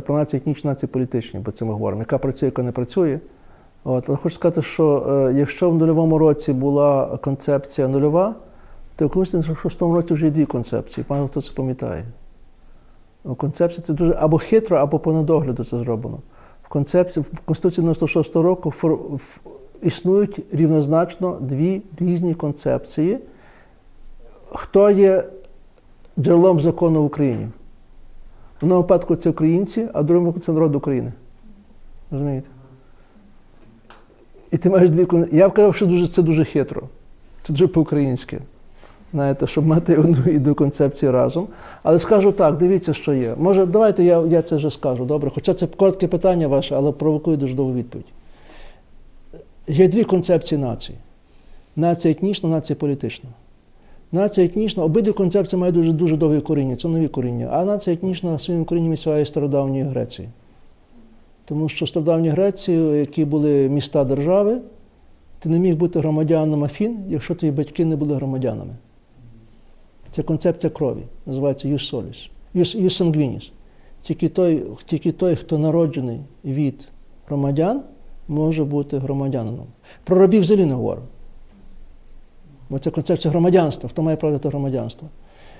про нації політичні, бо це ми говоримо, яка працює, яка не працює. От, але хочу сказати, що е, якщо в нульовому році була концепція нульова, то в 96 році вже є дві концепції. Пане хто це пам'ятає. Концепція це дуже або хитро, або по недогляду це зроблено. В концепції в Конституції 96 року фор, в, існують рівнозначно дві різні концепції. Хто є джерелом закону в Україні? В одному випадку це українці, а в другому випадку це народ України. Розумієте? І ти маєш дві Я б казав, що дуже, це дуже хитро. Це дуже по-українськи. Знаєте, щоб мати одну і дві концепції разом. Але скажу так, дивіться, що є. Може, давайте я, я це вже скажу, добре. Хоча це коротке питання ваше, але провокує дуже довгу відповідь. Є дві концепції нації: нація етнічна, нація політична. Нація етнічна, обидві концепції мають дуже, дуже довгі коріння, це нові коріння. А нація етнічна своїм корінням своєї стародавньої Греції. Тому що в стародавній Греції, які були міста держави, ти не міг бути громадянином Афін, якщо твої батьки не були громадянами. Це концепція крові, називається юс соліс, юс сангвініс. Тільки той, тільки той, хто народжений від громадян, може бути громадянином. Про рабів взагалі не говорю. Бо це концепція громадянства, хто має право на громадянство.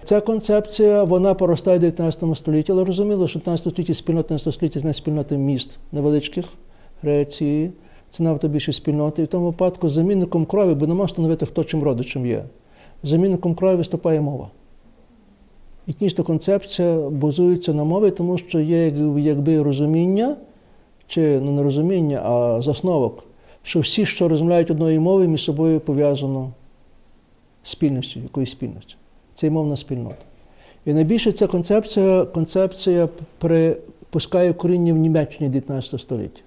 Ця концепція вона поростає в 19 столітті, але розуміло, що в 19 столітті спільнота 19 століття це не спільнота міст невеличких Греції, це набагато більше спільноти. І в тому випадку замінником крові, бо не встановити, хто чим родичем є. Замінником крові виступає мова. Етнічна концепція базується на мові, тому що є якби- розуміння, чи ну, не розуміння, а засновок, що всі, що розмовляють одною мовою, між собою пов'язано спільністю, якоюсь спільністю. Це є мовна спільнота. І найбільше ця концепція, концепція припускає коріння в Німеччині 19 століття.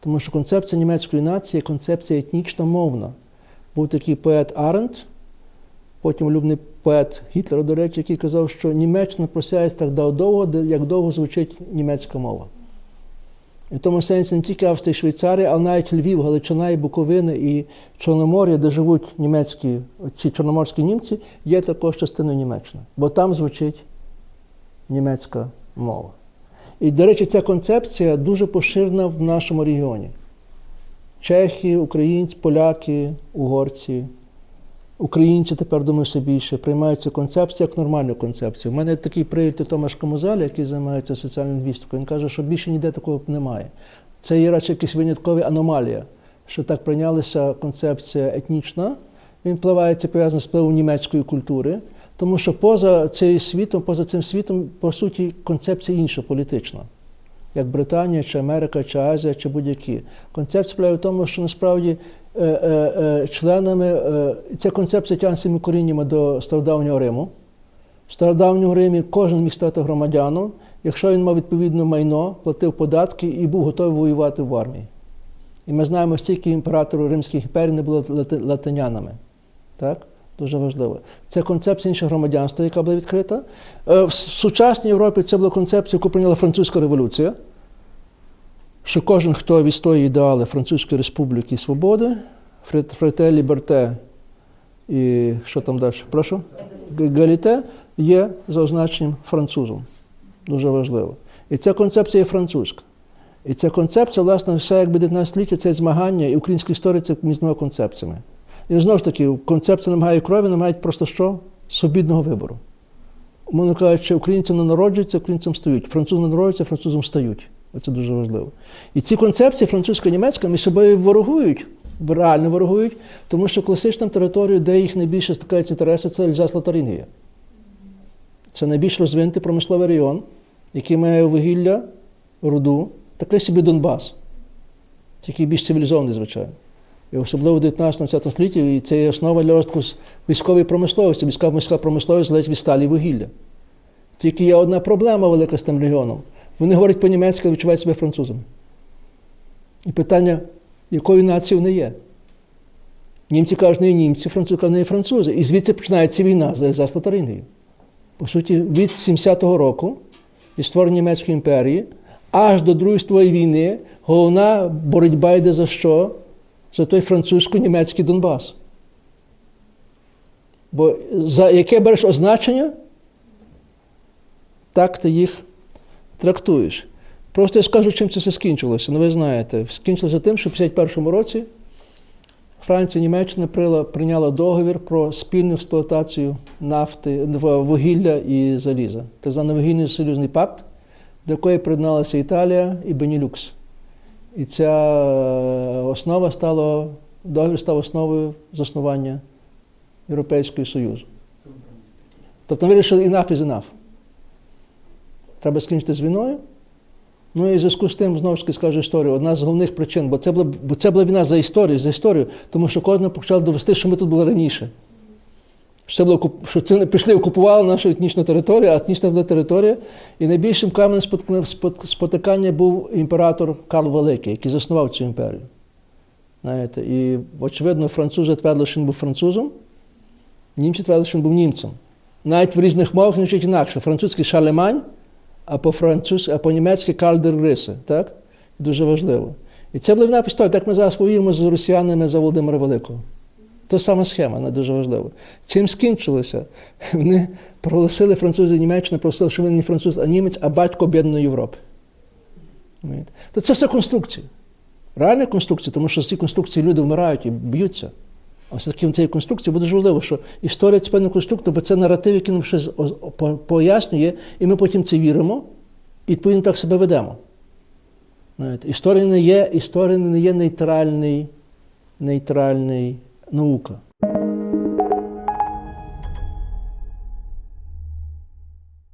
Тому що концепція німецької нації концепція етнічна мовна. Був такий поет Арендт, потім улюблений поет Гітлера, до речі, який казав, що Німеччина просяється так довго, як довго звучить німецька мова. В тому сенсі не тільки Австрія і Швейцарія, але навіть Львів, Галичина і Буковина і Чорномор'я, де живуть німецькі ці чорноморські німці, є також частиною Німеччини, бо там звучить німецька мова. І, до речі, ця концепція дуже поширена в нашому регіоні. Чехи, українці, поляки, угорці, українці тепер думаю все більше приймають цю концепцію як нормальну концепцію. У мене такий приятель Томаш Камузаль, який займається соціальною лінгвістикою, він каже, що більше ніде такого немає. Це є радше якась виняткова аномалія, що так прийнялася концепція етнічна. Він впливається пов'язаний з впливом німецької культури, тому що поза цим світом, поза цим світом, по суті, концепція інша політична. Як Британія, чи Америка, чи Азія, чи будь-які. Концепція полягає в тому, що насправді членами е, ця концепція тягне своїми коріннями до стародавнього Риму. В стародавньому Римі кожен міг стати громадяном, якщо він мав відповідне майно, платив податки і був готовий воювати в армії. І ми знаємо, стільки імператорів Римських імперій не були лати- латинянами. Так? Дуже важливо. Це концепція іншого громадянства, яка була відкрита. Е, В сучасній Європі це була концепція, яку прийняла Французька революція, що кожен, хто відстоює ідеали Французької республіки свободи, фрете, ліберте і що там далі? Прошу? Галіте є за означенням французом. Дуже важливо. І ця концепція є французька. І ця концепція, власне, все якби 19 століття це змагання, і українська історія це між концепціями. І знову ж таки, концепція немає крові, не мають просто що? Свобідного вибору. Умовно кажучи, українці не народжуються, українцям стають. Французи не народжуються, французам стають. Оце дуже важливо. І ці концепції французька і німецька між собою ворогують, реально ворогують, тому що класична територія, де їх найбільше стикаються інтереси, це Альзас Лотарингія. Це найбільш розвинутий промисловий район, який має вугілля, руду, такий собі Донбас, тільки більш цивілізований, звичайно. І особливо в 19-20 столітті і це є основа для розвитку військової промисловості. Військова морська промисловість залежить від сталі вугілля. Тільки є одна проблема велика з тим регіоном. Вони говорять по-німецьки, але відчувають себе французами. І питання, якої нації вони є? Німці кажуть, не німці, французи кажуть, не французи. І звідси починається війна за Альзас По суті, від 70-го року, від створення Німецької імперії, аж до Другої світової війни головна боротьба йде за що? За той французько-німецький Донбас. Бо за яке береш означення, так ти їх трактуєш. Просто я скажу, чим це все скінчилося. Ну, ви знаєте, скінчилося тим, що в 51-му році Франція Німеччина прийняла, договір про спільну експлуатацію нафти, вугілля і заліза. Так званий вугільний союзний пакт, до якої приєдналася Італія і Бенілюкс. І ця е, основа стала, договір став основою заснування Європейського Союзу. Тобто вирішили enough is enough. Треба скінчити з війною. Ну і в зв'язку з тим, знову ж таки скажу історію, одна з головних причин, бо це була, бо це була війна за історію, за історію, тому що кожен почав довести, що ми тут були раніше. Що, це було, що це не прийшли, окупували нашу етнічну територію, а етнічна була територія. І найбільшим каменем спотикання був імператор Карл Великий, який заснував цю імперію. Знаєте, і, очевидно, французи твердили, що він був французом, німці твердили, що він був німцем. Навіть в різних мовах звучить інакше. Французький шалемань, а по-французьки, а по-німецьки Кальдер Риси. Так? Дуже важливо. І це була війна. Так ми зараз воюємо з росіянами за Володимира Великого. Та сама схема, вона дуже важлива. Чим скінчилося? Вони проголосили французи і Німеччина, проголосили, що він не француз, а німець, а батько об'єднаної Європи. То це все конструкції. Реальні конструкції, тому що з цієї конструкції люди вмирають і б'ються. А все-таки в цій конструкції буде дуже важливо, що історія це певний конструктор, бо це наратив, який нам щось пояснює, і ми потім це віримо, і відповідно так себе ведемо. Історія не є, історія не є нейтральний, нейтральний наука.